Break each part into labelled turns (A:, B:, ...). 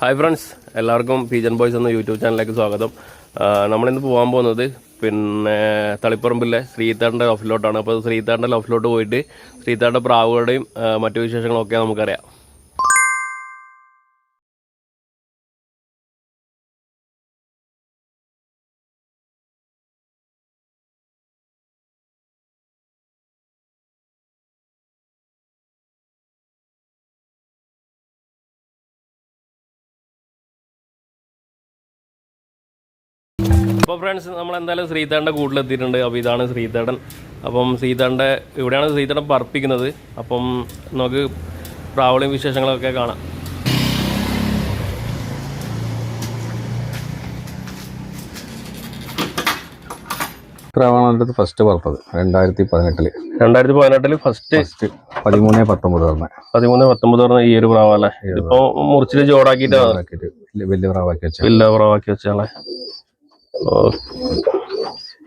A: Hi friends എല്ലാവർക്കും pigeon boys എന്ന YouTube ചാനലിലേക്ക് സ്വാഗതം. നമ്മളിന്ന് പോകാൻ പോകുന്നത് പിന്നെ തളിപ്പറമ്പിലെ ശ്രീതാറിന്റെ ലോഫിലോട്ടാണ് അപ്പോൾ ശ്രീതാറിന്റെ ലോഫിലോട്ട് പോയിട്ട് ശ്രീതാറിന്റെ പ്രാവുകളുടെയും മറ്റു വിശേഷങ്ങളൊക്കെ നമുക്കറിയാം. ഫ്രണ്ട്സ് നമ്മൾ എന്തായാലും ശ്രീതാറിന്റെ കൂട്ടിലെത്തിയിട്ടുണ്ട്. അപ്പോൾ ഇതാണ് ശ്രീധരൻ. അപ്പം ശ്രീധരന്റെ ഇവിടെയാണ് ശ്രീധരൻ പറപ്പിക്കുന്നത്. അപ്പം നമുക്ക് പ്രാവളിയും വിശേഷങ്ങളൊക്കെ കാണാം.
B: പ്രാവണത് ഫസ്റ്റ് പറത്തത് രണ്ടായിരത്തി പതിനെട്ടിൽ
A: രണ്ടായിരത്തി പതിനെട്ടിൽ ഫസ്റ്റ്
B: പതിമൂന്ന് പത്തൊമ്പത് പറഞ്ഞ.
A: പതിമൂന്ന് പത്തൊമ്പത് പറഞ്ഞ ഈ ഒരു പ്രാവല്ലേ ഇതിപ്പോ മുറിച്ചിട്ട് ജോടാക്കിട്ട്
B: വലിയ വലിയ പ്രാവാക്കി വെച്ചാൽ
A: വലിയ പ്രാവാക്കി വെച്ചാളെ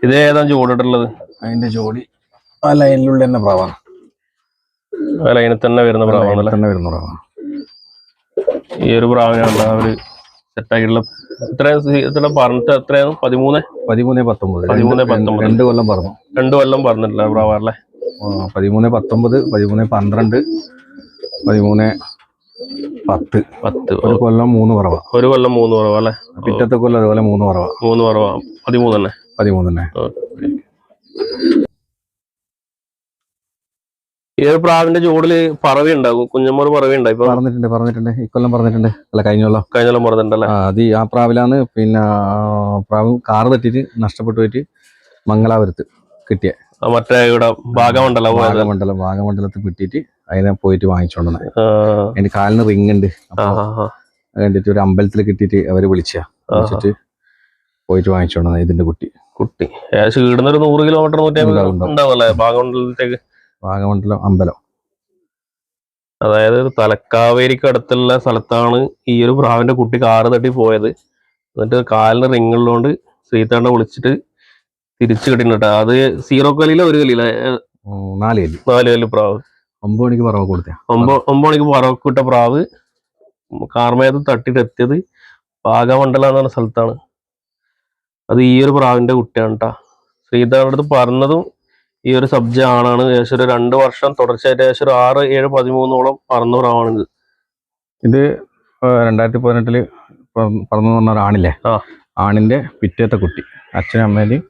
A: ഇത് ഏതാ ജോഡിട്ടുള്ളത്
B: അതിന്റെ ജോഡി ആ ലൈനിലുള്ള തന്നെ പ്രാവാണ്.
A: ആ ലൈനിൽ തന്നെ വരുന്ന പ്രാവാണ്
B: തന്നെ വരുന്ന പ്രാവാണ്.
A: ഈ ഒരു പ്രാവിനാണ് അവർ സെറ്റാക്കിയിട്ടുള്ള ഇത്ര ഇത്ര പറഞ്ഞിട്ട് എത്രയാണ്? പതിമൂന്ന്?
B: പതിമൂന്ന് പത്തൊമ്പത്.
A: പതിമൂന്ന് പത്തൊമ്പത്.
B: രണ്ട് കൊല്ലം പറഞ്ഞു.
A: രണ്ടു കൊല്ലം പറഞ്ഞിട്ടില്ല
B: പ്രാവാറല്ലേ പതിമൂന്ന് പത്തൊമ്പത് പതിമൂന്ന് പന്ത്രണ്ട് പതിമൂന്ന് പത്ത്.
A: പത്ത്.
B: ഒരു കൊല്ലം മൂന്ന് പറവ.
A: ഒരു കൊല്ലം മൂന്ന് കുറവ് അല്ലേ?
B: പിറ്റത്തെ കൊല്ലം അതുപോലെ മൂന്ന് പറവ.
A: മൂന്ന് കുറവാ പതിമൂന്ന് തന്നെ
B: പതിമൂന്ന് തന്നെ
A: ഒരു പ്രാവിന്റെ ചൂടിൽ പറവി ഉണ്ടാകും. കുഞ്ഞമ്മൂർ പറവി ഉണ്ടായി
B: പറഞ്ഞിട്ടുണ്ട് പറഞ്ഞിട്ടുണ്ട്. ഇക്കൊല്ലം പറഞ്ഞിട്ടുണ്ട്. അല്ല കഴിഞ്ഞ കൊല്ലം.
A: കഴിഞ്ഞ കൊല്ലം പറഞ്ഞിട്ടുണ്ടല്ലേ?
B: അത് ആ പ്രാവിലാണ് പിന്നെ പ്രാവ് കാറ് തെറ്റിട്ട് നഷ്ടപ്പെട്ടു പോയിട്ട് മംഗലാപുരത്ത് കിട്ടിയ.
A: മറ്റേ ഇവിടെ ഭാഗമണ്ഡലം
B: ഭാഗമണ്ഡലം ഭാഗമണ്ഡലത്തിൽ കിട്ടിയിട്ട് അതിനെ പോയിട്ട് വാങ്ങിച്ചോണ്ടെന്ന്. എന്റെ കാലിന് റിങ് ഉണ്ട്. കണ്ടിട്ട് ഒരു അമ്പലത്തിൽ കിട്ടിയിട്ട് അവർ വിളിച്ചാ. വിളിച്ചിട്ട് പോയിട്ട് വാങ്ങിച്ചോണ്ടെന്ന് ഇതിന്റെ കുട്ടി.
A: കുട്ടി. ഏകദേശം ഇവിടുന്ന് ഒരു നൂറ് കിലോമീറ്റർ നൂറ്റി അമ്പത്
B: ഉണ്ടാവും, ഉണ്ടാവും.
A: ഉണ്ടാവല്ലേ ഭാഗമണ്ഡലത്തേക്ക്
B: ഭാഗമണ്ഡലം അമ്പലം.
A: അതായത് തലക്കാവേരിക്ക് അടുത്തുള്ള സ്ഥലത്താണ് ഈ ഒരു പ്രാവിന്റെ കുട്ടി കാറ് തട്ടി പോയത്. എന്നിട്ട് കാലിന് റിങ്ങുള്ളതുകൊണ്ട് ശ്രീതാണ്ട വിളിച്ചിട്ട് തിരിച്ചു കിട്ടിയിട്ട് അത് സീറോ കലിയിലോ ഒരു കലിയിലോ
B: നാല് കല്ലി.
A: നാല് കല്ല് പ്രാവ്.
B: ഒമ്പത് മണിക്ക് പറവ കൊടുത്ത.
A: ഒമ്പത് മണിക്ക് പറവിട്ട പ്രാവ്. കാർമേത് തട്ടിട്ട് എത്തിയത് പാകമണ്ഡലം എന്ന് പറഞ്ഞ സ്ഥലത്താണ്. അത് ഈ ഒരു പ്രാവിന്റെ കുട്ടിയാണ് കേട്ടാ ശ്രീധരന്റെ അടുത്ത് പറഞ്ഞതും ഈ ഒരു സബ്ജ ആണാണ്. ഏകദേശം ഒരു രണ്ട് വർഷം തുടർച്ചയായിട്ട് ഏകദേശം ഒരു ആറ് ഏഴ് പതിമൂന്നോളം പറന്ന പ്രാവാണിത്.
B: ഇത് രണ്ടായിരത്തി പതിനെട്ടിൽ പറഞ്ഞു പറഞ്ഞ ഒരാണില്ലേ
A: ആ.
B: ആണിന്റെ പിറ്റേത്തെ കുട്ടി. അച്ഛനും അമ്മേന്റെയും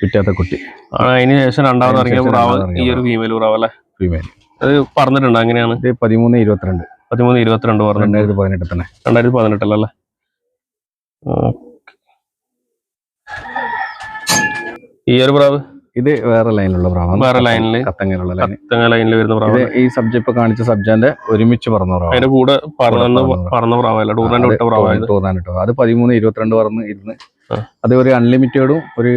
B: പിറ്റേത്തെ കുട്ടി.
A: അതിന് ശേഷം രണ്ടാമത് ഇറങ്ങിയ പ്രാവ് ഈ ഒരു ഫീമെയിൽ പ്രാവ് അല്ലേ? അത് പറഞ്ഞിട്ടുണ്ട്? അങ്ങനെയാണ്
B: പതിമൂന്ന് ഇരുപത്തിരണ്ട്.
A: പതിമൂന്ന് ഇരുപത്തിരണ്ട് പറഞ്ഞു
B: രണ്ടായിരത്തി പതിനെട്ട് തന്നെ
A: രണ്ടായിരത്തി പതിനെട്ടിലല്ലേ ഈ ഒരു പ്രാവ്?
B: ഇത് വേറെ ലൈനിലുള്ള പ്രാവാണ്.
A: വേറെ ലൈനിൽ?
B: കത്തങ്ങനുള്ള ലൈൻ.
A: കത്തങ്ങ ലൈനിൽ വരുന്ന പ്രാവ്
B: ഈ സബ്ജക്ട് ഇപ്പൊ കാണിച്ച സബ്ജാന്റെ ഒരുമിച്ച് പറഞ്ഞ പ്രാവ്
A: അതിന്റെ കൂടെ പറഞ്ഞു
B: പറന്ന
A: പറന്ന പ്രാവല്ല ടൂറിന്റെ വിട്ട പ്രാവായത്
B: ടൂർണമെന്റ് അത് പതിമൂന്ന് ഇരുപത്തിരണ്ട് പറന്ന് ഇരുന്ന്. അത് ഒരു അൺലിമിറ്റഡും ഒരു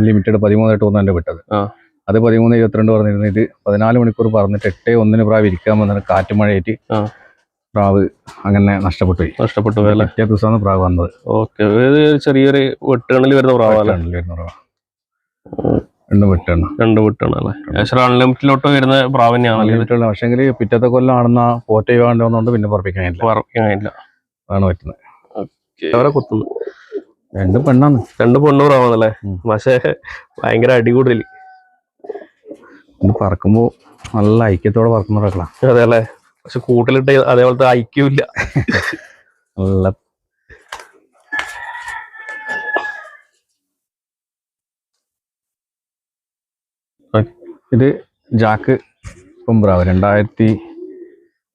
B: ലിമിറ്റഡ് പതിമൂന്ന് ടൂർണമെന്റ് വിട്ടത്.
A: ആ.
B: അത് പതിമൂന്ന് ഇരുപത്തിരണ്ട് പറഞ്ഞിരുന്നു ഇത് പതിനാല് മണിക്കൂർ പറഞ്ഞിട്ട് എട്ടേ ഒന്നിന് പ്രാവ് ഇരിക്കാൻ വന്നിട്ട് കാറ്റ് മഴയേറ്റ്. പ്രാവ് അങ്ങനെ നഷ്ടപ്പെട്ടു പോയി.
A: നഷ്ടപ്പെട്ടു പോയല്ലേ
B: പിറ്റേ ദിവസമാണ് പ്രാവ് വന്നത്.
A: ഓക്കെ. ചെറിയൊരു വെട്ടുകണ്ണിൽ വരുന്ന പ്രാവല്ലേ
B: വെട്ടാണിൽ വരുന്ന പ്രാവ്. രണ്ട് വെട്ടാണ്.
A: രണ്ട് വെട്ടാണ് അല്ലേ? ഏകദേശം അൺലിമിറ്റിലോട്ട് വരുന്ന പ്രാവ്
B: അൺലിമിറ്റഡ് പക്ഷെങ്കിൽ പിറ്റത്തെ കൊല്ലം ആണെന്ന പോറ്റ വേണ്ടതുകൊണ്ട് പിന്നെ പറപ്പിക്കാനില്ല.
A: പറക്കാനില്ല
B: അതാണ് പറ്റുന്നത്.
A: അവരെ കുത്തുന്നു.
B: രണ്ടും പെണ്ണാണ്
A: രണ്ട് പെണ്ണു പ്രാവാണല്ലേ. പക്ഷേ ഭയങ്കര അടികൂടൽ.
B: ഇത് പറക്കുമ്പോ നല്ല ഐക്യത്തോടെ പറക്കുന്ന
A: അതെ അല്ലേ പക്ഷെ കൂട്ടിലിട്ട് അതേപോലത്തെ ഐക്യമില്ല
B: നല്ല ഇത് ജാക്ക് പ്രാവ് രണ്ടായിരത്തി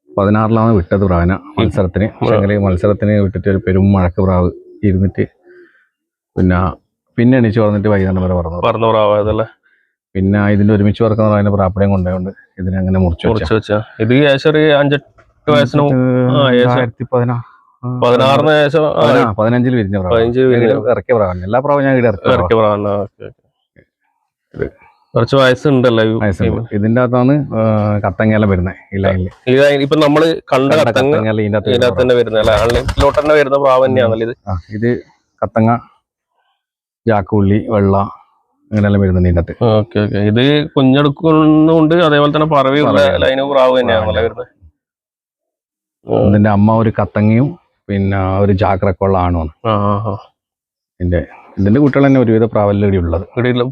B: പതിനാറിലാണ് വിട്ടത് പ്രാവിന മത്സരത്തിന്. അല്ലെങ്കിൽ മത്സരത്തിന് വിട്ടിട്ട് ഒരു പെരും മഴക്ക് പ്രാവ് ഇരുന്നിട്ട് പിന്നെ പിന്നെ എണീച്ച് പറഞ്ഞിട്ട് വൈകുന്നേരം വരെ പറഞ്ഞു
A: പറഞ്ഞ പ്രാവായതല്ലേ?
B: പിന്നെ ഇതിന്റെ ഒരുമിച്ച് വർക്കെന്ന് പറയുന്ന പ്രാപ്പടയും കൊണ്ടുപോയോണ്ട് ഇതിനെ അങ്ങനെ മുറിച്ചു
A: മുറിച്ചു വെച്ചാ. ഇത് ഒരു അഞ്ചെട്ട് വയസ്സിന് പതിനാറിന് ശേഷം
B: പതിനഞ്ചിൽ വിരിഞ്ഞ പ്രാവ്. ഇറക്കിയ പ്രാവന്നെ എല്ലാ പ്രാവും ഞാൻ ഇവിടെ ഇറക്കിയ പ്രാവാ.
A: ഇറക്കിയ പ്രാവല്ല ഓക്കെ ഓക്കെ. കുറച്ച് വയസ്സുണ്ടല്ലോ
B: ഇതിന്റെ അകത്താണ് കത്തങ്ങല വരുന്നത് ഈ ലൈനിൽ
A: ഇത് ഇപ്പൊ നമ്മൾ കണ്ട കത്തങ്ങ
B: ഇതിന്റെ അകത്ത്
A: തന്നെ തന്നെ വരുന്ന പ്രാവ് തന്നെയാണല്ലോ ഇത്.
B: ഇത് കത്തങ്ങ ജാക്കുള്ളി വെള്ള അങ്ങനെയെല്ലാം വരുന്നുണ്ട് ഇതിനകത്ത് അകത്ത്.
A: Okay okay. ഇത് കുഞ്ഞെടുക്കുന്നുണ്ട്. അതേപോലെ തന്നെ
B: പറവി.
A: ലൈന് പ്രാവ് തന്നെയാണല്ലോ വരുന്നത്.
B: ഇതിന്റെ അമ്മ ഒരു കത്തങ്ങയും പിന്നെ ഒരു ജാഗ്രക്കുള്ള
A: ആണോ
B: ഇതിന്റെ ഇതിന്റെ കുട്ടികൾ തന്നെ ഒരുവിധ പ്രാബല്യം ഉള്ളത്.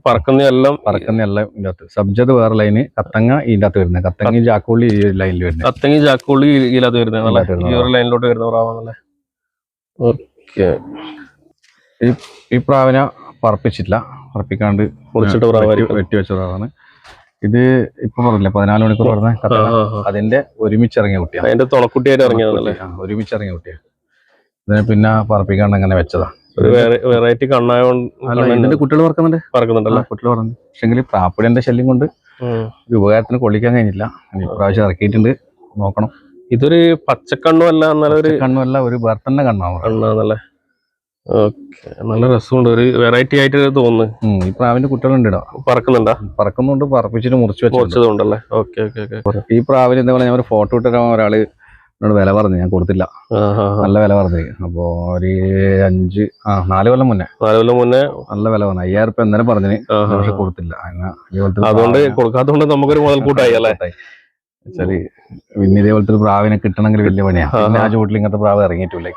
A: പറക്കുന്ന എല്ലാം
B: പറക്കുന്ന എല്ലാം ഇതിന്റെ അകത്ത്. സബ്ജത് വേറെ ലൈന് കത്തങ്ങ ഇതിന്റെ അകത്ത് വരുന്നത്. കത്തങ്ങി ജാക്കോളി ഈ ലൈനിൽ വരുന്നത്.
A: കത്തങ്ങി ജാക്കോളി ഇതിലത് വരുന്നതല്ലേ ഈ
B: വരുന്നത്.
A: ഒരു ലൈനിലോട്ട് വരുന്ന പ്രാവാന്നല്ലേ ഓക്കെ.
B: ഈ പ്രാവിനെ പറപ്പിച്ചിട്ടില്ല. പറപ്പിക്കാണ്ട്
A: പൊളിച്ചിട്ട്
B: വെട്ടി- വെച്ച പ്രാവാണ്. ഇത് ഇപ്പൊ പറഞ്ഞില്ലേ പതിനാല് മണിക്കൂർ പറഞ്ഞ. അതിന്റെ ഒരുമിച്ച് ഇറങ്ങിയ കുട്ടിയാണ്.
A: അതിന്റെ
B: ഒരുമിച്ച് ഇറങ്ങിയ കുട്ടിയാണ്. ഇതിനെ പിന്നെ പറപ്പിക്കാണ്ട് അങ്ങനെ വെച്ചതാ.
A: ഒരു വെറൈറ്റി കണ്ണായോണ്ട്
B: കുട്ടികൾ പറക്കുന്നുണ്ട്.
A: പറക്കുന്നുണ്ടല്ലോ?
B: കുട്ടികൾ പറഞ്ഞു പക്ഷെങ്കിൽ പ്രാപ്പിടിന്റെ ശല്യം കൊണ്ട് ഒരു ഉപകാരത്തിന് കൊള്ളിക്കാൻ കഴിഞ്ഞില്ല. ഇപ്രാവശ്യം ഇറക്കിയിട്ടുണ്ട്. നോക്കണം.
A: ഇതൊരു പച്ചക്കണ്ണുമല്ല എന്നാലും ഒരു
B: കണ്ണുമല്ല ഒരു ബർത്തന്റെ കണ്ണാണ്
A: കണ്ണാന്നല്ലേ? ഓക്കെ. നല്ല രസമുണ്ട്. ഒരു വെറൈറ്റി ആയിട്ട് തോന്നുന്നു.
B: ഈ പ്രാവിന്റെ കുട്ടികളുണ്ട്
A: പറക്കുന്നുണ്ടോ?
B: പറക്കുന്നുണ്ടാ പറപ്പിച്ചിട്ട് മുറിച്ചു വെച്ചു
A: മുറിച്ചതുണ്ടല്ലേ ഓക്കെ ഓക്കെ ഓക്കെ.
B: ഈ പ്രാവിന് എന്താ പറയുക ഞാൻ ഒരു ഫോട്ടോ ഇട്ടിട്ട് ഒരാൾ എന്നോട് വില പറഞ്ഞു ഞാൻ കൊടുത്തില്ല. നല്ല വില പറഞ്ഞു. അപ്പോ ഒരു അഞ്ച് ആ നാല് കൊല്ലം മുന്നേ.
A: നാല് കൊല്ലം മുന്നേ?
B: നല്ല വില പറഞ്ഞു. അയ്യായിരം റുപ്യ എന്തായാലും
A: ആ,
B: പക്ഷെ കൊടുത്തില്ല.
A: അതുകൊണ്ട്
B: കൊടുക്കാത്തോണ്ട്
A: കൊടുക്കാത്തതുകൊണ്ട് നമുക്കൊരു മുതൽക്കൂട്ടായി അല്ലേ?
B: വെച്ചാൽ പിന്നെ ഇതേപോലത്തെ ഒരു പ്രാവിനെ കിട്ടണമെങ്കിൽ വലിയ പണിയാണ്
A: ആ,
B: പിന്നെ
A: ആ.
B: ആ ചൂട്ടിൽ ഇങ്ങനത്തെ പ്രാവ് ഇറങ്ങിയിട്ടില്ല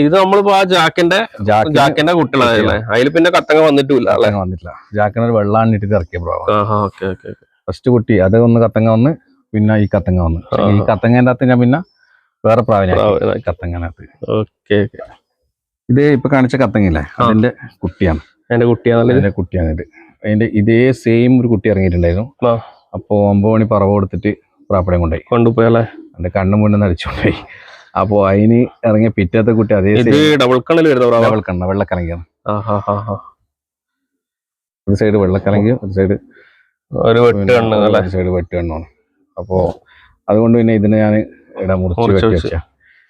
A: ഇത് നമ്മളിപ്പോ ആ ജാക്കിന്റെ
B: ജാക്കിന്
A: ജാക്കിന്റെ കുട്ടികളല്ലേ അതിൽ പിന്നെ കത്തങ്ങ വന്നിട്ടില്ല
B: വന്നിട്ടില്ല. ജാക്കിന് ഒരു ഇട്ടിട്ട് ഇറക്കിയ പ്രാവ്. ഫസ്റ്റ് കുട്ടി അത് ഒന്ന് കത്തങ്ങ വന്ന് പിന്നെ ഈ കത്തങ്ങ വന്ന്. ഈ. കത്തങ്ങേന്റെ അകത്ത് ഞാൻ പിന്നെ വേറെ പ്രാവിനെ കത്തങ്ങനകത്ത്.
A: ഓക്കെ
B: ഇത് ഇപ്പൊ കാണിച്ച കത്തങ്ങല്ലേ അതിന്റെ കുട്ടിയാണ്? അതിന്റെ കുട്ടിയാണ് ഇത്. അതിന്റെ ഇതേ സെയിം ഒരു കുട്ടി ഇറങ്ങിയിട്ടുണ്ടായിരുന്നു.
A: ആ.
B: അപ്പോ ഒമ്പത് മണി പറവ് കൊടുത്തിട്ട് പ്രാപ്പടം കൊണ്ടുപോയി.
A: കൊണ്ടുപോയല്ലേ
B: എന്റെ കണ്ണും മുന്നിൽ നടിച്ചുകൊണ്ടുപോയി. അപ്പോ അതിന് ഇറങ്ങിയ പിറ്റത്തെ കുട്ടി അതേ
A: ഡബിൾ കണ്ണിൽ വരുന്ന
B: ഡബിൾ കണ്ണ വെള്ളക്കലങ്കിയാണ് ഒരു സൈഡ് വെള്ളക്കലങ്കി ഒരു സൈഡ്
A: ഒരു വെട്ട് കണ്ണ്
B: ഒരു സൈഡ് വെട്ട് കണ്ണാണ്. അപ്പോ അതുകൊണ്ട് പിന്നെ ഇതിനെ ഞാൻ ഇടാൻ മുറിച്ച്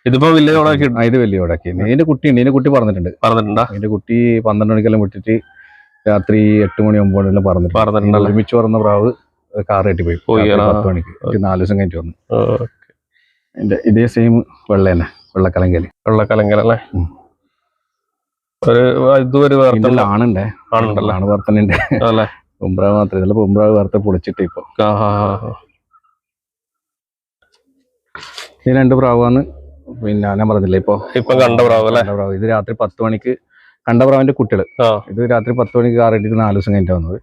A: ഇതിപ്പോ വലിയ
B: ഇത് വലിയ ഓടാക്കി. ഇതിന്റെ കുട്ടിയുണ്ട് ഇതിന്റെ കുട്ടി പറഞ്ഞിട്ടുണ്ട്.
A: പറഞ്ഞിട്ടുണ്ടാ?
B: ഇതിന്റെ കുട്ടി പന്ത്രണ്ട് മണിക്കെല്ലാം വിട്ടിട്ട് രാത്രി എട്ട് മണി ഒമ്പത് മണിയെല്ലാം പറഞ്ഞിട്ടുണ്ട്. ഒരുമിച്ച് പറഞ്ഞ പ്രാവ് കാർ കയറ്റി പോയി. പത്ത് മണിക്ക്. ഒരു നാല് ദിവസം കഴിഞ്ഞിട്ട് വന്നു. എന്റെ ഇതേ സെയിം വെള്ള തന്നെ വെള്ളക്കലങ്കൽ.
A: ഒരു ഒരു
B: ആണുണ്ടേ.
A: ആണുണ്ടല്ലേ?
B: ആണ് വർത്തനുണ്ട്
A: അല്ലേ?
B: മാത്രമേ ഇതിൽ പൊളിച്ചിട്ട് ഇപ്പൊ. ഈ രണ്ട് പ്രാവാണ് പിന്നെ ഞാൻ പറഞ്ഞില്ലേ ഇപ്പൊ?
A: ഇപ്പൊ കണ്ട പ്രാവ് അല്ലേ?
B: കണ്ട പ്രാവ്. ഇത് രാത്രി പത്ത് മണിക്ക് കണ്ട പ്രാവിന്റെ കുട്ടികൾ.
A: ആ.
B: ഇത് രാത്രി പത്ത് മണിക്ക് കാർ ഇട്ടിട്ട് നാല് ദിവസം കഴിഞ്ഞിട്ട് വന്നത്.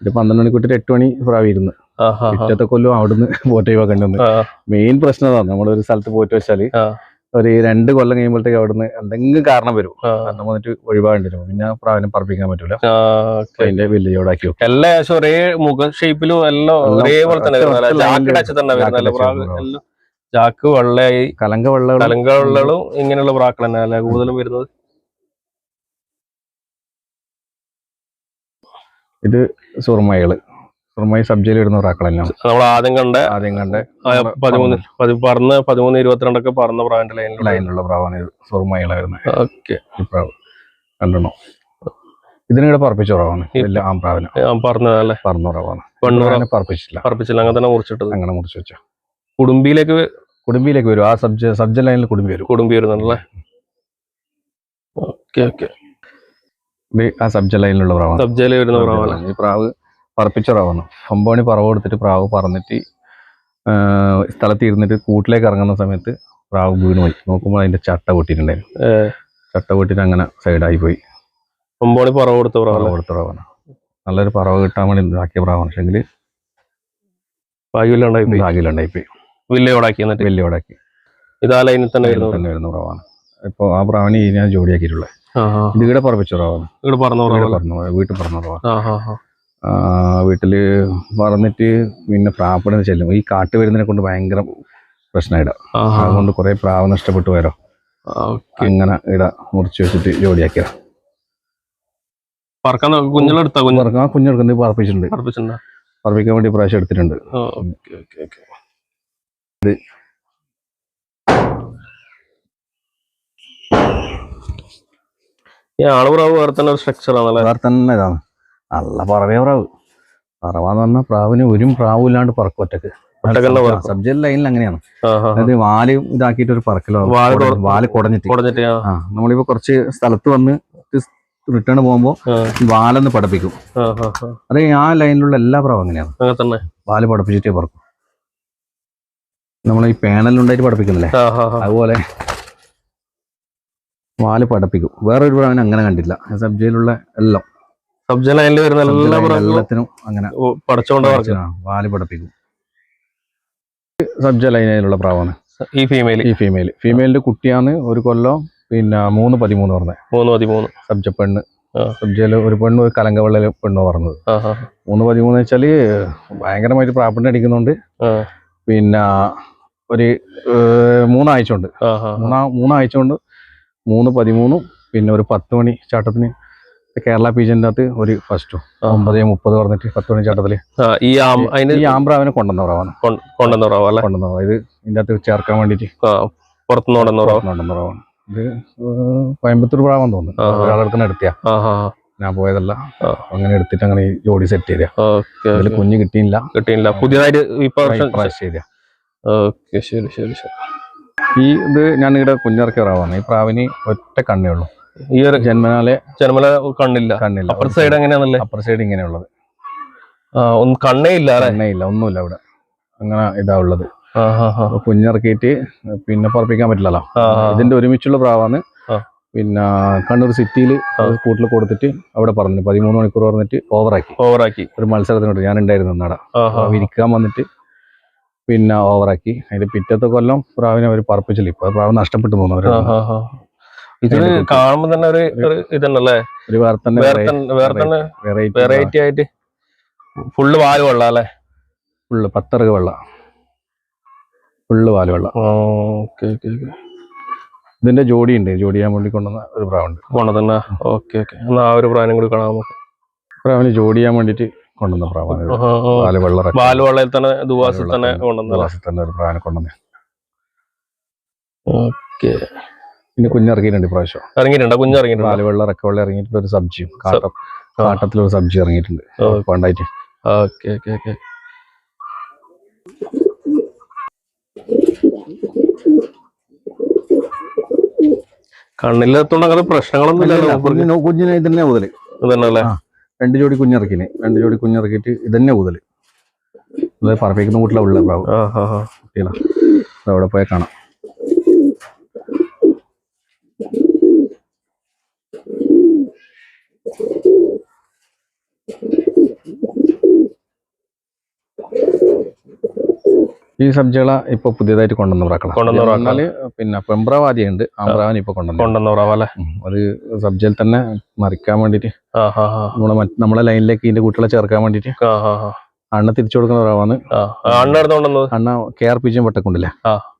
B: ഇത് പന്ത്രണ്ട് മണിക്ക് വിട്ടിട്ട് എട്ട് മണി പ്രാവ് ഇരുന്ന്
A: ആ ഹാ ഹാ
B: പിറ്റത്തെ കൊല്ലം അവിടുന്ന് പോറ്റ് ഒഴിവാക്കേണ്ടി വന്നു
A: ആ
B: മെയിൻ പ്രശ്നം അതാണ്. നമ്മളൊരു സ്ഥലത്ത് പോയിട്ട്
A: വെച്ചാൽ
B: ഒരു രണ്ട് കൊല്ലം കഴിയുമ്പോഴത്തേക്ക് അവിടുന്ന് എന്തെങ്കിലും കാരണം വരും. കാരണം വന്നിട്ട് ഒഴിവാകേണ്ടി വരും. പിന്നെ പ്രാവിനെ പറപ്പിക്കാൻ പറ്റൂല. അതിന്റെ വലിയ ചൂടാക്കി വെക്കും.
A: എല്ലാ ഏകദേശം ഒരേ മുഖ ഷേപ്പിലും എല്ലാം ഒരേപോലെ തന്നെ ജാക്ക് ടച്ച് എല്ലാം ജാക്ക്
B: കലങ്ക
A: വെള്ളകളും ഇങ്ങനെയുള്ള പ്രാക്കൾ തന്നെ അല്ലെ കൂടുതലും വരുന്നത്?
B: സുറുമകൾ സുറുമയി സുർമയ വരുന്ന ഇടുന്ന തന്നെയാണ്
A: നമ്മൾ ആദ്യം കണ്ട
B: ആദ്യം കണ്ട
A: പതിമൂന്ന് പറന്ന് പതിമൂന്ന് ഇരുപത്തിരണ്ടൊക്കെ പറന്ന പ്രാവിന്റെ ലൈനിൽ
B: ലൈനിലുള്ള പ്രാവാണ് ഇത്. സുറുമയില വരുന്നത്
A: ഓക്കെ
B: പ്രാവ്. രണ്ടെണ്ണം. ഇതിനിടെ പറപ്പിച്ച പ്രാവാണ്. ആ പ്രാവിന്.
A: പറഞ്ഞതല്ലേ?
B: പറന്ന പ്രാവാണ്. പറപ്പിച്ചില്ല
A: പറപ്പിച്ചില്ല. അങ്ങനെ തന്നെ മുറിച്ചിട്ടത്.
B: അങ്ങനെ മുറിച്ച് വെച്ച.
A: കുടുംബിയിലേക്ക്
B: കുടുംബിയിലേക്ക് വരും. ആ സബ്ജ സബ്ജ ലൈനിൽ കുടുംബി വരും.
A: കുടുംബി വരുന്നുണ്ടല്ലേ? Okay okay.
B: ഇത് ആ സബ്ജ ലൈനിലുള്ള പ്രാവാണ്.
A: സബ്ജയിൽ വരുന്ന പ്രാവാണ്.
B: ഈ പ്രാവ് പറപ്പിച്ച പ്രാവാണ്. ഒമ്പണി പറവ് കൊടുത്തിട്ട് പ്രാവ് പറന്നിട്ട് സ്ഥലത്ത് ഇരുന്നിട്ട് കൂട്ടിലേക്ക് ഇറങ്ങുന്ന സമയത്ത് പ്രാവ് വീണ് പോയി. നോക്കുമ്പോൾ അതിന്റെ ചട്ട പൊട്ടിയിട്ടുണ്ടായിരുന്നു. ചട്ട പൊട്ടിട്ട് അങ്ങനെ സൈഡായി പോയി.
A: ഒമ്പണി പറവ് കൊടുത്ത പ്രാവ്
B: കൊടുത്ത പ്രാവാണ്. നല്ലൊരു പറവ് കിട്ടാൻ വേണ്ടി ഇതാക്കിയ പ്രാവാണ്. പക്ഷെങ്കിൽ
A: ഭാഗ്യമില്ലാണ്ടായി പോയി.
B: പോയി.
A: എന്നിട്ട്. ഇതാ ലൈനിൽ തന്നെ
B: വരുന്ന പ്രാവാണ്. ഇപ്പോൾ ആ പ്രാവിനെ ഞാൻ ജോഡിയാക്കിയിട്ടുള്ളത് ഇത് ഇവിടെ പറപ്പിച്ച പ്രാവാണ്
A: ഇവിടെ
B: വീട്ടിൽ
A: ആ,
B: വീട്ടിൽ പറന്നിട്ട് പിന്നെ പ്രാപ്പിടുന്ന ചെല്ലും. ഈ കാട്ട് വരുന്നതിനെ കൊണ്ട് ഭയങ്കര പ്രശ്നമായിട. അതുകൊണ്ട് കുറെ പ്രാവ് നഷ്ടപ്പെട്ടു
A: വരോ
B: അങ്ങനെ ഇട മുറിച്ച് വെച്ചിട്ട് ജോലിയാക്കിയ
A: പറക്കാൻ കുഞ്ഞിലെടുത്താ കുഞ്ഞു?
B: ആ കുഞ്ഞെടുക്കുന്നത് പറപ്പിച്ചിട്ടുണ്ട്. പറപ്പിക്കാൻ വേണ്ടി പ്രാവശ്യം എടുത്തിട്ടുണ്ട്.
A: ഓക്കെ ഈ ആളുപ്രാവ് വേറെ തന്നെ ഒരു സ്ട്രക്ചർ ആണല്ലേ?
B: വേറെ തന്നെ ഇതാണ്. നല്ല പറവേ പ്രാവ്. പറവാന്ന് പറഞ്ഞാൽ പ്രാവിന് ഒരു പ്രാവും ഇല്ലാണ്ട് പറക്കും
A: ഒറ്റയ്ക്ക്.
B: സബ്ജക്ട് ലൈനിൽ അങ്ങനെയാണ്. അതായത് വാൽ ഇതാക്കിയിട്ട് ഒരു പറക്കലോ വാൽ കുടഞ്ഞിട്ട്.
A: ആ.
B: നമ്മളിപ്പോ കുറച്ച് സ്ഥലത്ത് വന്ന് റിട്ടേൺ പോകുമ്പോൾ വാലെന്ന് പഠിപ്പിക്കും അതെ ആ ലൈനിലുള്ള എല്ലാ പ്രാവും അങ്ങനെയാണ്. വാൽ പഠിപ്പിച്ചിട്ടേ പറക്കും. നമ്മൾ ഈ പേനലുണ്ടായിട്ട് പഠിപ്പിക്കുന്നില്ലേ അതുപോലെ വാൽ പടപ്പിക്കും. വേറൊരു പ്രാവിനെ അങ്ങനെ കണ്ടില്ല. സബ്ജയിലുള്ള എല്ലാം.
A: സബ് ലൈനിൽ വരുന്ന എല്ലാ
B: എല്ലാത്തിനും അങ്ങനെ ആ, വാൽ പടപ്പിക്കും. സബ്ജ ലൈനിലുള്ള പ്രാവാണ്.
A: ഈ ഫീമെയിൽ
B: ഈ ഫീമെയിൽ ഫീമെയിലിന്റെ കുട്ടിയാണ് ഒരു കൊല്ലം പിന്നെ മൂന്ന് പതിമൂന്ന് പറഞ്ഞത്
A: മൂന്ന് പതിമൂന്ന്.
B: സബ്ജ പെണ്ണ്. സബ്ജയിൽ ഒരു പെണ്ണ് ഒരു കലങ്കവെള്ളയിൽ പെണ്ണ് പറഞ്ഞത്. മൂന്ന് പതിമൂന്ന് വെച്ചാൽ ഭയങ്കരമായിട്ട് പ്രാപ്പണ്ണ അടിക്കുന്നുണ്ട്. പിന്നെ ഒരു മൂന്നാഴ്ച ഉണ്ട്. മൂന്നാഴ്ച കൊണ്ട് മൂന്ന് പതിമൂന്നും പിന്നെ ഒരു പത്ത് മണി ചാട്ടത്തിന് കേരള പീജന്റെ അകത്ത് ഒരു ഫസ്റ്റും ഒമ്പത് മുപ്പത് പറഞ്ഞിട്ട് പത്ത് മണി
A: ചാട്ടത്തിൽ. ഈ
B: ഈ ആമ്പ്രാവിനെ കൊണ്ടുവന്ന പ്രാവാണ്.
A: കൊണ്ടുവന്ന പ്രാവ് അല്ലെ?
B: കൊണ്ടുവന്ന പ്രാവ്. ഇത് ഇതിന്റെ അകത്ത് ചേർക്കാൻ വേണ്ടിട്ട്
A: പുറത്തുനിന്ന് കൊണ്ടുവന്ന പ്രാവ്?
B: കൊണ്ടുവന്ന പ്രാവാണ്. ഇത് കോയമ്പത്തൂർ പ്രാവാന്ന് തോന്നുന്നു. ഒരാളെടുത്ത് എടുത്തിയാ. ഞാൻ പോയതല്ല. അങ്ങനെ എടുത്തിട്ട് അങ്ങനെ ജോഡി സെറ്റ് ചെയ്ത. അതിൽ കുഞ്ഞ് കിട്ടിയില്ല.
A: കിട്ടിയില്ല. പുതിയതായിട്ട് ഇപ്പൊ ശരി ശരി ശരി.
B: ഈ ഇത് ഞാൻ ഇവിടെ കുഞ്ഞിറക്കിയ പ്രാവാണ്. ഈ പ്രാവിന് ഒറ്റ കണ്ണേ ഉള്ളൂ.
A: ഈ ഒരു
B: ജന്മനാലെ
A: ജന്മല കണ്ണില്ല.
B: കണ്ണില്ല.
A: അപ്പർ സൈഡ് എങ്ങനെയാണല്ലേ
B: അപ്പർ സൈഡ് ഇങ്ങനെയുള്ളത്.
A: ഉള്ളത് ഒന്നും കണ്ണേ ഇല്ല
B: കണ്ണേ ഇല്ല ഒന്നുമില്ല ഇവിടെ അങ്ങനെ ഇതാ ഉള്ളത്. കുഞ്ഞിറക്കിയിട്ട് പിന്നെ പറപ്പിക്കാൻ പറ്റില്ലല്ലോ. ഇതിന്റെ ഒരുമിച്ചുള്ള പ്രാവാണ്. പിന്നെ കണ്ണൂർ സിറ്റിയിൽ. കൂട്ടിൽ കൊടുത്തിട്ട് അവിടെ പറഞ്ഞു. പതിമൂന്ന് മണിക്കൂർ പറഞ്ഞിട്ട് ഓവറാക്കി
A: ഓവറാക്കി
B: ഒരു മത്സരത്തിനോട്ട് ഞാൻ ഉണ്ടായിരുന്നു നട വിരിക്കാൻ വന്നിട്ട് പിന്നെ ഓവറാക്കി. അതിന്റെ പിറ്റത്തെ കൊല്ലം പ്രാവിനെ അവർ പറപ്പിച്ചില്ല? ഇപ്പൊ പ്രാവ് നഷ്ടപ്പെട്ടു പോകുന്നു
A: അവർ. ഇതിന് കാണുമ്പോ തന്നെ ഒരു ഇതന്നല്ലേ
B: ഒരു വേറെ തന്നെ
A: വേറെ തന്നെ വേറെ തന്നെ
B: വെറൈറ്റി
A: ആയിട്ട് ഫുള്ള് വാൽ വെള്ള അല്ലേ?
B: ഫുള്ള് പത്തറുക വെള്ള. ഫുള്ള് പാൽ വെള്ള.
A: Okay okay okay.
B: ഇതിന്റെ ജോഡി ഉണ്ട്. ജോഡി ചെയ്യാൻ വേണ്ടി കൊണ്ടുവന്ന ഒരു പ്രാവുണ്ട്.
A: കൊണ്ടതന്നെ ഓക്കെ ഓക്കെ. എന്നാ ആ ഒരു പ്രാവിനെ കൂടി കാണാം നമുക്ക്.
B: പ്രാവിന് ജോഡി ചെയ്യാൻ വേണ്ടിട്ട് കൊണ്ടുവന്ന പ്രാവാണ് ഇത്.
A: ആ, ആ.
B: പാൽ വെള്ള റെക്ക.
A: വാൽ വള്ളയിൽ തന്നെ ദുവാസിൽ തന്നെ
B: കൊണ്ടുവന്ന ഒരു പ്രാവിനെ കൊണ്ടുവന്ന
A: ഓക്കെ.
B: പിന്നെ കുഞ്ഞിറങ്ങിയിട്ടുണ്ട് ഇപ്രാവശ്യം.
A: ഇറങ്ങിയിട്ടുണ്ടോ? കുഞ്ഞ് ഇറങ്ങിയിട്ടുണ്ടോ
B: പാൽ വെള്ള റെക്ക വെള്ള ഇറങ്ങിയിട്ടുണ്ട് ഒരു സബ്ജിയും. കാട്ടം. കാട്ടത്തിലൊരു സബ്ജി ഇറങ്ങിയിട്ടുണ്ട്. കൊണ്ടായിട്ട്.
A: Okay okay okay. കണ്ണിലെത്തോണ്ട് അങ്ങനെ പ്രശ്നങ്ങളൊന്നും ഇല്ലല്ലോ
B: കുഞ്ഞിനെ ഇതന്നെ മുതൽ.
A: ഇതന്നല്ലേ
B: ആ. രണ്ട് ജോഡി കുഞ്ഞിറക്കിനെ. രണ്ട് ജോഡി കുഞ്ഞിറക്കിട്ട് ഇതന്നെ മുതൽ അത് പറപ്പിക്കുന്ന കൂട്ടിലെ ഉള്ള പ്രാവ്. കുട്ടികളാ. അവിടെ പോയാൽ കാണാം. ഈ സബ്ജികളെ ഇപ്പൊ പുതിയതായിട്ട് കൊണ്ടുവന്ന പ്രാക്കളാ.
A: കൊണ്ടുവന്ന പ്രാക്കളാ.
B: ഉണ്ട് പിന്നെ ആമ്പ്രാവൻ ഇപ്പൊ കൊണ്ടുവന്നു
A: കൊണ്ടുവന്ന അല്ലെ
B: അത് സബ്ജിയിൽ തന്നെ മറിക്കാൻ വേണ്ടിട്ട് നമ്മളെ നമ്മളെ ലൈനിലേക്ക് ഇതിന്റെ കുട്ടികളെ ചേർക്കാൻ വേണ്ടിട്ട് അണ്ണ തിരിച്ചു കൊടുക്കുന്ന പ്രാവാണ്.
A: അണ്ണ
B: അണ്ണ കെ ആർ പി ജിയും വട്ടക്കുണ്ടല്ലേ.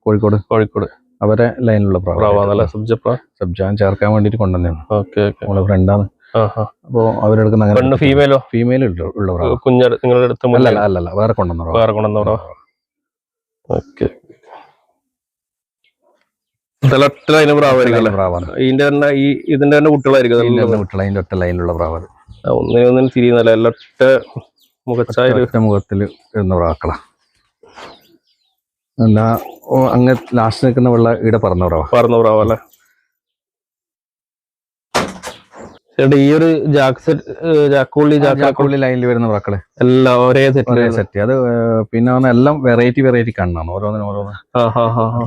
B: കോഴിക്കോട്.
A: കോഴിക്കോട്.
B: അവരെ ലൈനിലുള്ള പ്രാവ്
A: പ്രാവാന്നല്ലേ? സബ്ജപ്ര
B: സബ്ജാൻ ചേർക്കാൻ വേണ്ടിട്ട് കൊണ്ടുവന്നു
A: ഓക്കെ
B: നമ്മളെ ഫ്രണ്ടാണ്. അപ്പോൾ അവരെടുക്കുന്ന
A: ഫീമെയിലോ
B: ഫീമെയിൽ ഉള്ള പ്രാവ്.
A: കുഞ്ഞ നിങ്ങളുടെ അടുത്ത്
B: അല്ല അല്ല വേറെ കൊണ്ടുവന്നോ
A: വേറെ കൊണ്ടുവന്ന ഓക്കെ. ഒറ്റ പ്രാവായിരിക്കും ഇതിന്റെ തന്നെ ഈ ഇതിന്റെ തന്നെ കുട്ടികളായിരിക്കും
B: ഒറ്റ ലൈനിലുള്ള പ്രാവ്
A: ഒന്നിനും ഒന്നിനും തിരിയുന്നല്ല എല്ലാം ഒറ്റ മുഖച്ചായ
B: ഒറ്റ മുഖത്തിൽ ഇരുന്ന പ്രാക്കളാ. എന്നാ ഓ അങ്ങ് ലാസ്റ്റ് നിൽക്കുന്ന വെള്ള ഇവിടെ പറഞ്ഞ പ്രാവ.
A: പറന്ന പ്രാവല്ലേ? ചേട്ടാ ഈ ഒരു ജാക്ക് ജാക്കോളി ജാക്കുള്ളി
B: ലൈനിൽ വരുന്ന പ്രാക്കൾ.
A: എല്ലാം ഒരേ സെറ്റ്
B: ഒരേ സെറ്റ് അത് പിന്നെ വന്ന എല്ലാം വെറൈറ്റി വെറൈറ്റി കണ്ണാണ്. ഓരോന്നിനും ഓരോന്ന്.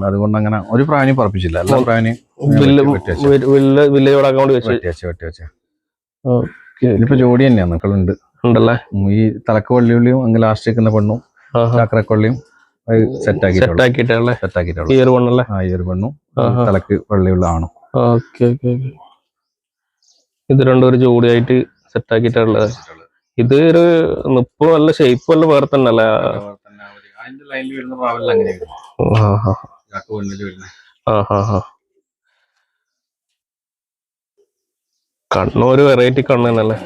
B: അതുകൊണ്ട് അങ്ങനെ ഒരു പ്രാവിനെയും പറപ്പിച്ചില്ല. എല്ലാ പ്രാവിനെയും
A: വില്ല്
B: വെട്ടി
A: വേണ്ടി വെച്ച്.
B: വെച്ച് ഇതിപ്പോ ജോഡി തന്നെയാണ് മക്കളുണ്ട്.
A: ഉണ്ടല്ലേ?
B: ഈ തലക്ക് വള്ളിയുള്ളിയും അങ്ങ് ലാസ്റ്റ് നിൽക്കുന്ന പെണ്ണും ചാക്രക്കൊള്ളിയും സെറ്റ് ആക്കിയിട്ടുള്ളൂ.
A: സെറ്റ് ആക്കിയിട്ടല്ലേ?
B: സെറ്റ് ആക്കിയിട്ടുള്ളൂ.
A: ഈ ഒരു വണ്ണല്ലേ
B: ആ ഈ ഒരു പെണ്ണും. തലക്ക് വള്ളിയുള്ള ആണും.
A: Okay okay okay. ഇത് രണ്ടും ഒരു ജോഡിയായിട്ട് സെറ്റ് ആക്കിയിട്ടുള്ളത്. ഇത് ഒരു നിപ്പ് നല്ല ഷേപ്പ് നല്ല വേറെ തന്നെ അല്ലേ? കണ്ണൂര് വെറൈറ്റി കണ്ണ് തന്നെയല്ലേ?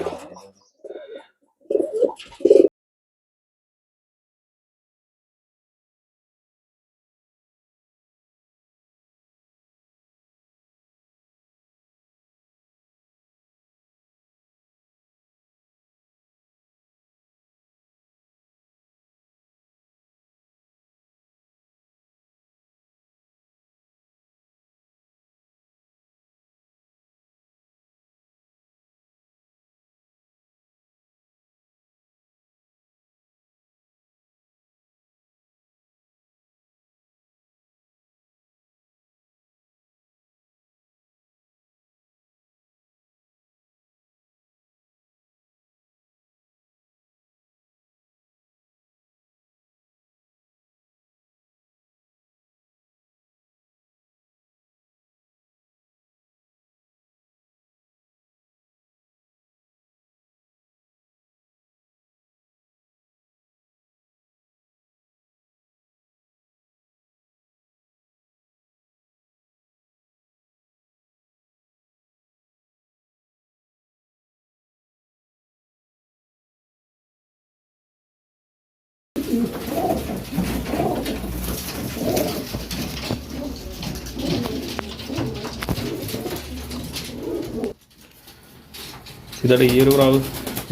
A: ഇതാണ് ഈ ഒരു പ്രാവ്.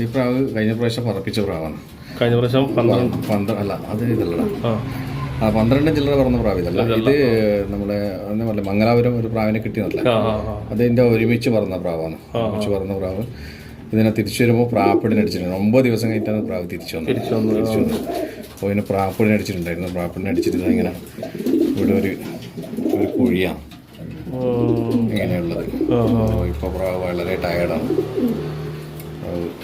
B: ഈ പ്രാവ് കഴിഞ്ഞ പ്രാവശ്യം പറപ്പിച്ച പ്രാവാണ്.
A: കഴിഞ്ഞ പ്രാവശ്യം പന്ത്രണ്ട്
B: പന്ത്രണ്ട് അല്ല അത് ഇതല്ലടാ.
A: ആ.
B: പന്ത്രണ്ട് ചില്ലറ പറഞ്ഞ പ്രാവ് ഇതല്ല. ഇത് നമ്മുടെ എന്താ പറയുക മംഗലാപുരം ഒരു പ്രാവിനെ കിട്ടിയതല്ല. അതിന്റെ ഒരുമിച്ച് പറഞ്ഞ പ്രാവാണ്. ഒരുമിച്ച് പറഞ്ഞ പ്രാവ്. ഇതിനെ തിരിച്ചു വരുമ്പോൾ പ്രാപ്പിടിനടിച്ചിട്ടുണ്ട് ഒമ്പത് ദിവസം കഴിഞ്ഞിട്ടാണ് പ്രാവ് തിരിച്ചു വന്നത്.
A: തിരിച്ചു വന്നത്.
B: അപ്പോൾ അതിന് പ്രാപ്പിടിന് അടിച്ചിട്ടുണ്ടായിരുന്നു. പ്രാപ്പിടിന് അടിച്ചിട്ട് ഇതാ ഇങ്ങനെ ഇവിടെ ഒരു ഒരു കുഴിയാണ്. ഇങ്ങനെയുള്ളത്. ഇപ്പോൾ പ്രാവ് വളരെ ടയേർഡാണ്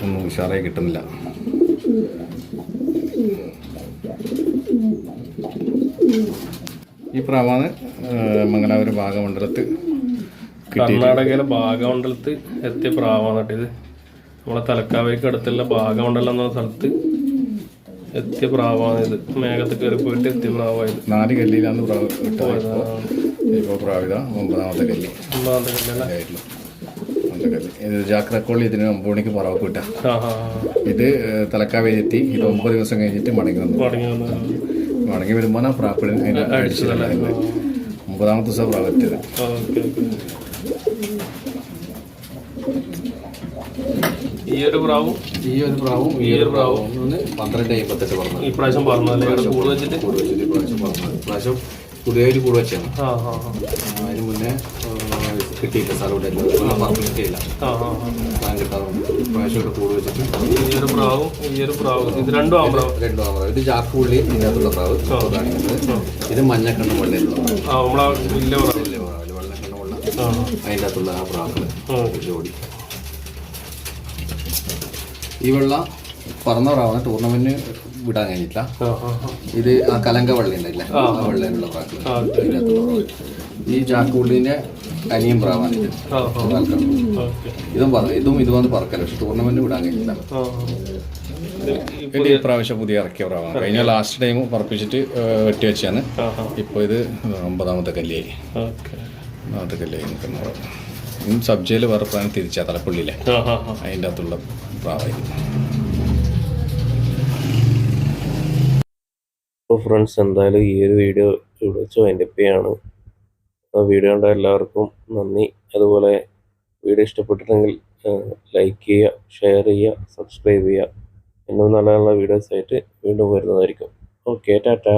B: ഒന്നും ഉഷാറായി കിട്ടുന്നില്ല. ഈ പ്രാവാണ് മംഗലാപുരം ഭാഗമണ്ഡലത്ത്
A: കർണാടകയിലെ ഭാഗമണ്ഡലത്ത് എത്തിയ പ്രാവാണ് കേട്ടത് നമ്മളെ തലക്കാവേക്ക് അടുത്തുള്ള ഭാഗമണ്ഡലം എന്ന സ്ഥലത്ത് എത്തിയ പ്രാവാണ് ഇത് മേഘത്ത് കയറി പോയിട്ട് എത്തിയ പ്രാവായത്
B: നാല് കല്ലിലാണ് പ്രാവ് കിട്ടത് ഇപ്പോൾ പ്രാവിത ഒമ്പതാമത്തെ കല്ലി.
A: ഒമ്പതാമത്തെ കല്ലല്ല
B: ആയിട്ടുള്ളൂ ഒന്നാമത്തെ ഇത് ജാക്രക്കോളി ഇതിന് ഒമ്പത് മണിക്ക് പറവ് കിട്ടാം. ഇത് തലക്കാവേരി എത്തി. ഇത് ഒമ്പത് ദിവസം കഴിഞ്ഞിട്ട് മടങ്ങി വന്നു.
A: മടങ്ങി വരുമ്പോ
B: മടങ്ങി വരുമ്പോൾ പ്രാപ്പിടി അതിന്റെ ഒമ്പതാമത്തെ ദിവസം പ്രാവ് എത്തിയത്
A: ഓക്കെ ഓക്കെ ഈ ഒരു പ്രാവും
B: ഈ ഒരു പ്രാവും
A: ഈ ഒരു പ്രാവും.
B: പന്ത്രണ്ട് അമ്പത്തെട്ട് പറഞ്ഞു
A: ഈ പ്രാവശ്യം പറഞ്ഞതല്ലേ കൂടുതൽ കൂട് വെച്ചിട്ട്
B: കൂട് വെച്ചിട്ട് ഇപ്രാവശ്യം പറഞ്ഞു ഇപ്രാവശ്യം പുതിയൊരു കൂട് വെച്ചാണ്. അതിന് മുന്നേ കിട്ടിയില്ല ഇവിടെ. പറഞ്ഞു
A: ആ.
B: ഞാൻ കിട്ടാറുണ്ട്. ഇപ്രാവശ്യം ഇവിടെ കൂട് വെച്ചിട്ട്
A: ഈ ഒരു പ്രാവും ഈ ഒരു പ്രാവും. ഇത് രണ്ടും ആ പ്രാവ്.
B: രണ്ടു പ്രാവ്. ഇത് ജാക്കുള്ളി ഇതിനകത്തുള്ള പ്രാവ്. ഇത്. മഞ്ഞക്കണ്ണ വെള്ളയിലുള്ള പ്രാവ്.
A: ആ നമ്മളെ വലിയ പ്രാവ്.
B: വലിയ പ്രാവിൽ വെള്ളക്കണ്ണം വെള്ള അതിന്റെ അകത്തുള്ള ആ പ്രാവുകൾ ജോഡി ഈ വെള്ള പറന്ന പ്രാവാണ് ടൂർണമെന്റിന് വിടാൻ കഴിഞ്ഞിട്ടില്ല. ഇത് ആ കലങ്ക വെള്ള ഉണ്ടല്ലേ? ആ. വെള്ളയിലുള്ള ഈ ജാക്കുള്ളിന്റെ അനിയും പ്രാവാണ് ഇത്.
A: ആ
B: ഇതും പറഞ്ഞു ഇതും ഇതുമാണ് പറക്കല. പക്ഷെ ടൂർണമെന്റ് വിടാൻ കഴിഞ്ഞില്ല
A: ഇത് ഈ
B: ഇത് ഈ പ്രാവശ്യം പുതിയ ഇറക്കിയ പ്രാവാണ് കഴിഞ്ഞ ലാസ്റ്റ് ടൈം പറപ്പിച്ചിട്ട് വെട്ടി വെച്ചാണ്
A: ആ
B: ഇത് ഒമ്പതാമത്തെ കല്ലിയായി
A: ഓക്കെ.
B: ഒമ്പതാമത്തെ കല്ലിയായി നിൽക്കുന്ന സബ്ജയിൽ വേറെ തിരിച്ചാ തലപ്പള്ളിയിലെ.
A: ആ.
B: അതിന്റെ അകത്തുള്ള
A: അപ്പോൾ ഫ്രണ്ട്സ് എന്തായാലും ഈ ഒരു വീഡിയോ ഇവിടെ വെച്ച് വൈൻഡപ്പ് ചെയ്യാണ്. ആ വീഡിയോ കണ്ട എല്ലാവർക്കും നന്ദി. അതുപോലെ വീഡിയോ ഇഷ്ടപ്പെട്ടിട്ടുണ്ടെങ്കിൽ ലൈക്ക് ചെയ്യുക ഷെയർ ചെയ്യുക സബ്സ്ക്രൈബ് ചെയ്യുക. എന്നും നല്ല നല്ല വീഡിയോസ് ആയിട്ട് വീണ്ടും വരുന്നതായിരിക്കും. Okay tata.